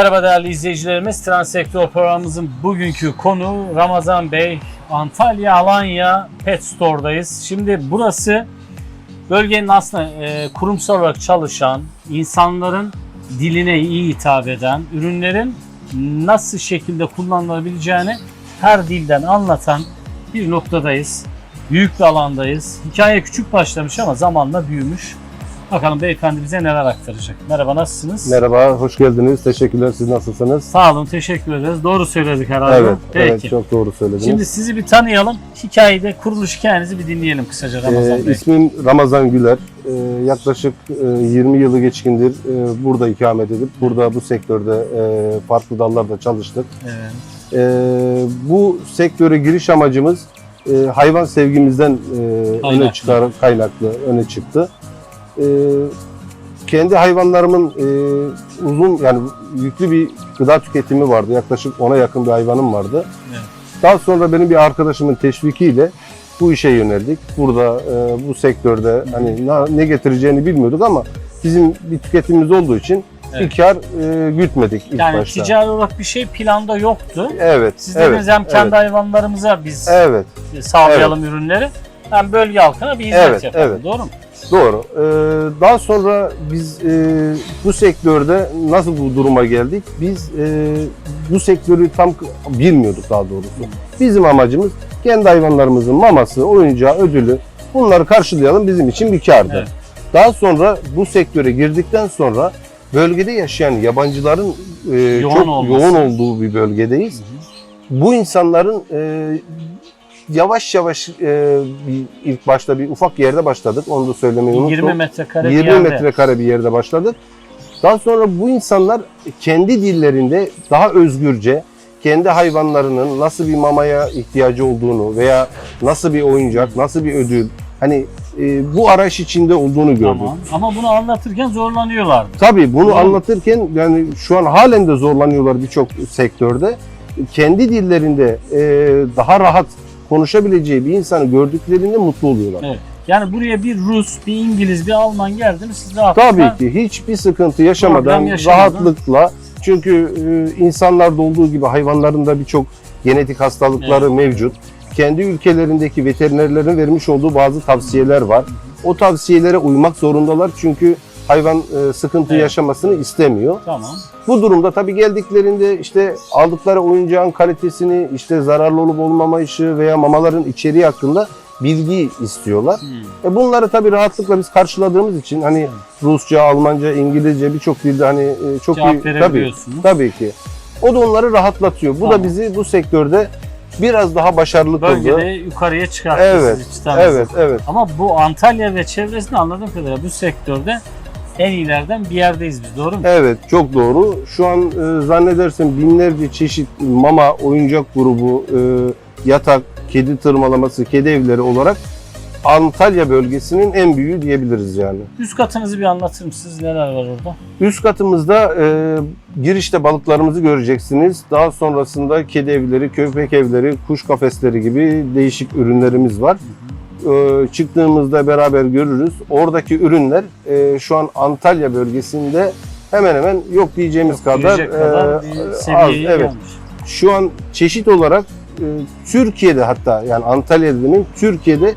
Merhaba değerli izleyicilerimiz. Transsektör programımızın bugünkü konu Ramazan Bey. Antalya Alanya Pet Store'dayız. Şimdi burası bölgenin aslında e, kurumsal olarak çalışan, insanların diline iyi hitap eden, ürünlerin nasıl şekilde kullanılabileceğini her dilden anlatan bir noktadayız. Büyük bir alandayız. Hikaye küçük başlamış ama zamanla büyümüş. Bakalım beyefendi bize neler aktaracak. Merhaba nasılsınız? Merhaba, hoş geldiniz. Teşekkürler. Siz nasılsınız? Sağ olun, teşekkür ederiz. Doğru söyledik herhalde. Evet, Peki. evet çok doğru söylediniz. Şimdi sizi bir tanıyalım. Hikayede, kuruluş hikayenizi bir dinleyelim kısaca Ramazan Ee, Bey. ismim Ramazan Güler. Ee, yaklaşık e, 20 yılı geçkindir e, burada ikamet edip burada bu sektörde e, farklı dallarda çalıştık. Evet. E, bu sektöre giriş amacımız e, hayvan sevgimizden e, öne çıkar kaynaklı öne çıktı. E, kendi hayvanlarımın e, uzun yani yüklü bir gıda tüketimi vardı. Yaklaşık ona yakın bir hayvanım vardı. Evet. Daha sonra benim bir arkadaşımın teşvikiyle bu işe yöneldik. Burada e, bu sektörde hani na- ne getireceğini bilmiyorduk ama bizim bir tüketimimiz olduğu için Evet. bir kar e, gütmedik ilk Yani başta. ticari olarak bir şey planda yoktu. Evet. Siz evet, dediniz hem kendi evet, hayvanlarımıza biz Evet, sağlayalım ürünleri hem bölge halkına bir hizmet Evet, yapalım. evet. Doğru mu? Doğru. Ee, daha sonra biz e, bu sektörde nasıl bu duruma geldik? Biz e, bu sektörü tam bilmiyorduk daha doğrusu. Bizim amacımız kendi hayvanlarımızın maması, oyuncağı, ödülü bunları karşılayalım bizim için bir kardı. Evet. Daha sonra bu sektöre girdikten sonra bölgede yaşayan yabancıların e, Yoğun çok olması. yoğun olduğu bir bölgedeyiz. Bu insanların e, yavaş yavaş e, bir, ilk başta bir ufak yerde başladık. Onu da söylemeyi unuttum. 20 metrekare bir 20 yerde. metrekare bir yerde başladık. Daha sonra bu insanlar kendi dillerinde daha özgürce kendi hayvanlarının nasıl bir mamaya ihtiyacı olduğunu veya nasıl bir oyuncak, nasıl bir ödül hani e, bu arayış içinde olduğunu gördük. Tamam. Ama bunu anlatırken zorlanıyorlardı. Tabii bunu Doğru. anlatırken yani şu an halen de zorlanıyorlar birçok sektörde. Kendi dillerinde e, daha rahat konuşabileceği bir insanı gördüklerinde mutlu oluyorlar. Evet. Yani buraya bir Rus, bir İngiliz, bir Alman geldi mi siz Tabii rahatlıkla ki hiçbir sıkıntı yaşamadan, rahatlıkla çünkü e, insanlarda olduğu gibi hayvanların da birçok genetik hastalıkları mevcut. Kendi ülkelerindeki veterinerlerin vermiş olduğu bazı tavsiyeler var. O tavsiyelere uymak zorundalar çünkü hayvan e, sıkıntı Evet. yaşamasını istemiyor. Tamam. Bu durumda tabii geldiklerinde işte aldıkları oyuncağın kalitesini, işte zararlı olup olmamayışı veya mamaların içeriği hakkında bilgi istiyorlar. Hmm. E bunları tabii rahatlıkla biz karşıladığımız için hani Rusça, Almanca, İngilizce birçok dilde hani e, çok Cevap iyi tabii, tabii ki. O da onları rahatlatıyor. Bu Tamam. da bizi bu sektörde biraz daha başarılı Bölgede kıldı. yukarıya çıkarttı Evet, sizi. Evet, evet. Ama bu Antalya ve çevresinde anladığım kadarıyla bu sektörde en iyilerden bir yerdeyiz biz. Doğru mu? Evet, çok doğru. Şu an e, zannedersem binlerce çeşit mama, oyuncak grubu, e, yatak, kedi tırmalaması, kedi evleri olarak Antalya bölgesinin en büyüğü diyebiliriz yani. Üst katınızı bir anlatır mısınız? Neler var orada? Üst katımızda e, girişte balıklarımızı göreceksiniz. Daha sonrasında kedi evleri, köpek evleri, kuş kafesleri gibi değişik ürünlerimiz var. E, çıktığımızda beraber görürüz. Oradaki ürünler e, şu an Antalya bölgesinde hemen hemen yok diyeceğimiz kadar, Girecek kadar e, az. Evet. gelmiş. Şu an çeşit olarak e, Türkiye'de hatta yani Antalya'da demeyeyim Türkiye'de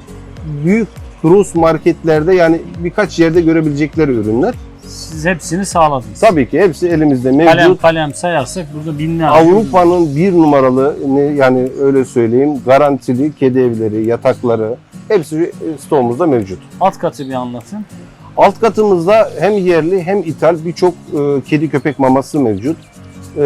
büyük Rus marketlerde yani birkaç yerde görebilecekleri ürünler. Siz hepsini sağladınız. Tabii ki hepsi elimizde Kalem mevcut. kalem sayarsak burada binler. Avrupa'nın bir numaralı yani öyle söyleyeyim garantili kedi evleri, yatakları hepsi stoğumuzda mevcut. Alt katı bir anlatın. Alt katımızda hem yerli hem ithal birçok e, kedi köpek maması mevcut. E,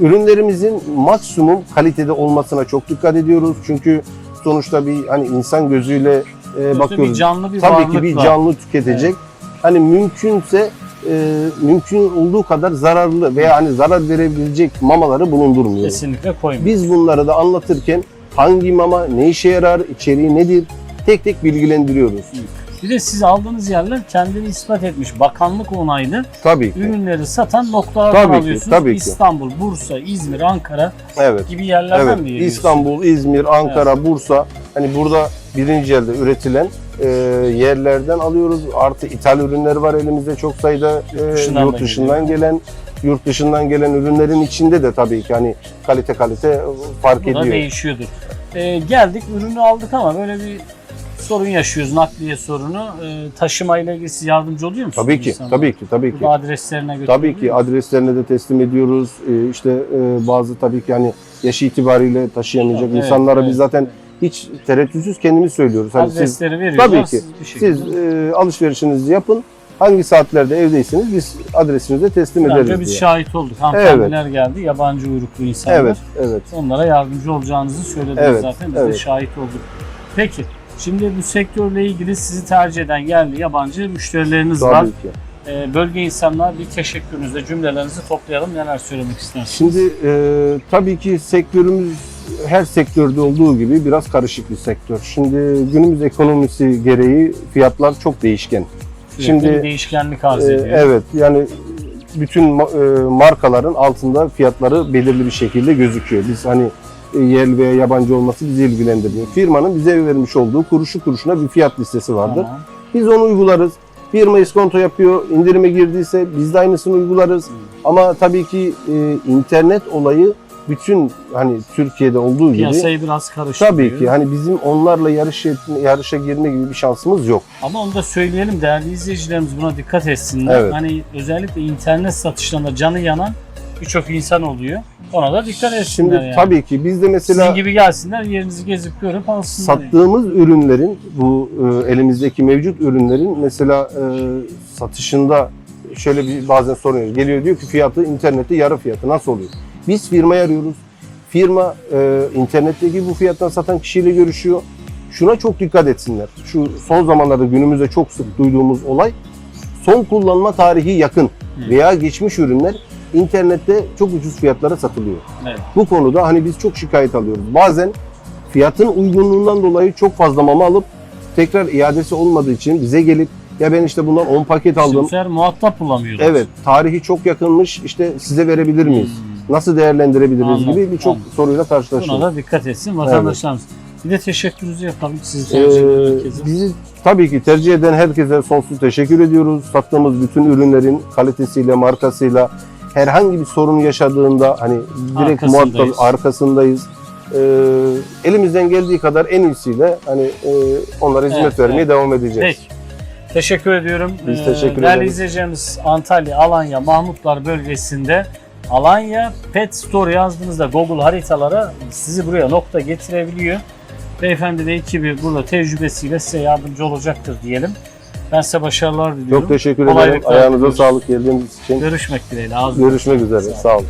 ürünlerimizin maksimum kalitede olmasına çok dikkat ediyoruz. Çünkü sonuçta bir hani insan gözüyle e, bakıyoruz. bir canlı bir Tabii ki bir var. canlı tüketecek. Hani mümkünse e, mümkün olduğu kadar zararlı veya hani zarar verebilecek mamaları bulundurmuyoruz. Kesinlikle koymayın. Biz bunları da anlatırken hangi mama ne işe yarar, içeriği nedir tek tek bilgilendiriyoruz. Bir de siz aldığınız yerler kendini ispat etmiş. Bakanlık onaylı Tabii ki. ürünleri satan noktalardan Tabii ki, alıyorsunuz. tabii ki. İstanbul, Bursa, İzmir, Ankara Evet. gibi yerlerden Evet. mi geliyorsunuz? İstanbul, İzmir, Ankara, Bursa hani burada birinci elde üretilen e, yerlerden alıyoruz. Artı ithal ürünler var elimizde çok sayıda e, Yurt dışından da yurt dışından gelen yurt dışından gelen ürünlerin içinde de tabii ki hani kalite kalite fark Bu ediyor. değişiyordur. Ee, geldik ürünü aldık ama böyle bir sorun yaşıyoruz nakliye sorunu. Ee, taşımayla ilgili siz yardımcı oluyor musunuz? Tabii ki, insanlara? tabii ki, tabii ki. Burada adreslerine götürüyor Tabii ki adreslerine de teslim ediyoruz. Ee, işte e, bazı tabii ki hani yaşı itibariyle taşıyamayacak Evet, insanlara evet, biz zaten evet. Hiç tereddütsüz kendimiz söylüyoruz. Hani siz veriyorlar. tabii ki siz e, alışverişinizi yapın. Hangi saatlerde evdeyseniz biz adresinize teslim Daha ederiz biz diye. şahit olduk. Hanımefendiler geldi, yabancı uyruklu insanlar. Evet, evet. Onlara yardımcı olacağınızı söylediniz Evet, zaten. Biz de evet. şahit olduk. Peki, şimdi bu sektörle ilgili sizi tercih eden yerli, yabancı müşterileriniz var. Tabii ki. Ee, bölge insanlar bir teşekkürünüzle cümlelerinizi toplayalım. Neler söylemek istersiniz? Şimdi e, tabii ki sektörümüz her sektörde olduğu gibi biraz karışık bir sektör. Şimdi günümüz ekonomisi gereği fiyatlar çok değişken. Şimdi, değişkenlik arz Ee, ediyor. evet yani bütün e, markaların altında fiyatları belirli bir şekilde gözüküyor. Biz hani e, yerli veya yabancı olması bizi ilgilendirmiyor. Firmanın bize vermiş olduğu kuruşu kuruşuna bir fiyat listesi vardır. Tamam. Biz onu uygularız. Firma iskonto yapıyor, indirime girdiyse biz de aynısını uygularız. Ama tabii ki e, internet olayı bütün hani Türkiye'de olduğu gibi Piyasayı biraz karıştırıyor. tabii ki hani bizim onlarla yarış etme, yarışa girme gibi bir şansımız yok. Ama onu da söyleyelim değerli izleyicilerimiz buna dikkat etsinler. Evet. Hani özellikle internet satışlarında canı yanan birçok insan oluyor. Ona da dikkat etsinler Şimdi yani. tabii ki biz de mesela Sizin gibi gelsinler yerinizi gezip görüp alsınlar. yani. sattığımız ürünlerin bu e, elimizdeki mevcut ürünlerin mesela e, satışında şöyle bir bazen sorun oluyor. Geliyor diyor ki fiyatı internette yarı fiyatı nasıl oluyor? Biz firmayı arıyoruz. Firma e, internetteki bu fiyattan satan kişiyle görüşüyor. Şuna çok dikkat etsinler. Şu son zamanlarda günümüzde çok sık duyduğumuz olay son kullanma tarihi yakın veya geçmiş ürünler internette çok ucuz fiyatlara satılıyor. Evet. Bu konuda hani biz çok şikayet alıyoruz. Bazen fiyatın uygunluğundan dolayı çok fazla mama alıp tekrar iadesi olmadığı için bize gelip ya ben işte bundan 10 paket aldım. sefer muhatap bulamıyorlar. Evet, tarihi çok yakınmış. İşte size verebilir miyiz? Hmm. Nasıl değerlendirebiliriz Anladım, gibi birçok soruyla Buna karşılaşıyoruz. da dikkat etsin vatandaşlarımız. Bir de teşekkürünüzü yapalım sizi tercih eden Ee, herkese. bizi tabii ki tercih eden herkese sonsuz teşekkür ediyoruz. Sattığımız bütün ürünlerin kalitesiyle, markasıyla herhangi bir sorun yaşadığında hani direkt muhatap arkasındayız. Ee, elimizden geldiği kadar en iyisiyle hani e, onlara hizmet Evet, vermeye evet. devam edeceğiz. Peki. Teşekkür ediyorum. Biz Ee, teşekkür Değerli ederiz. izleyeceğimiz Antalya, Alanya, Mahmutlar bölgesinde Alanya Pet Store yazdığınızda Google haritalara sizi buraya nokta getirebiliyor. Beyefendi ve ekibi burada tecrübesiyle size yardımcı olacaktır diyelim. Ben size başarılar diliyorum. Çok teşekkür ederim. Ayağınıza sağlık geldiğiniz için. Görüşmek dileğiyle. Ağzınıza Görüşmek üzere. Sağ olun.